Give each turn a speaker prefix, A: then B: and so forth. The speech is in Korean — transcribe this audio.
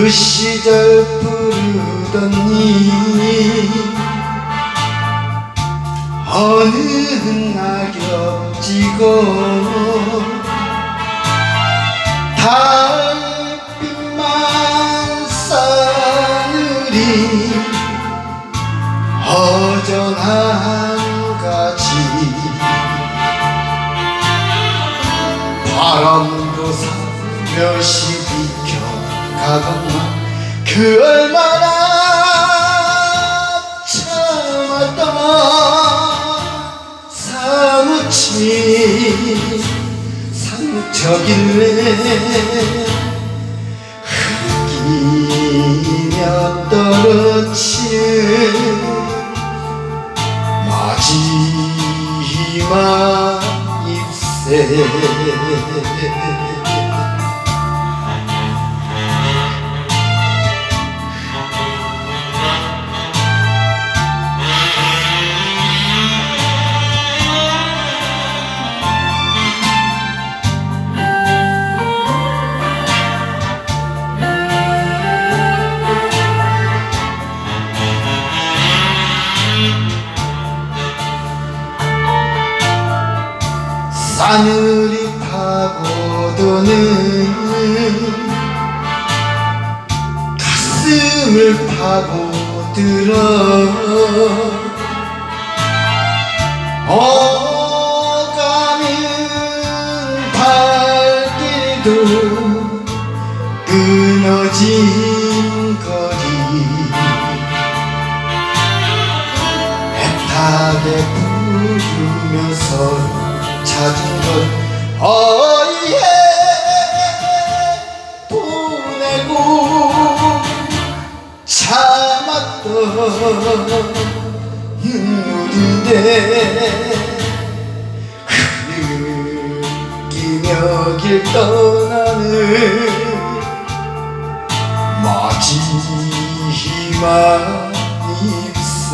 A: 그 시절 부르던 니 어느 낙엽 지고 달빛만 싸늘이 허전한 가지 바람도 살며시 비켜가건만 그 얼마나 참았더만 사무치 상처길래 흙이며 떨어진 마지막 잎새 싸늘히 파고드는 가슴을 파고들어 어가는 발길도 끊어진 거리. 애타게 부르면서 찾은 것 어이해. 보내고 참았던 눈물인데 흐느끼며 길 떠나는 마지막 잎새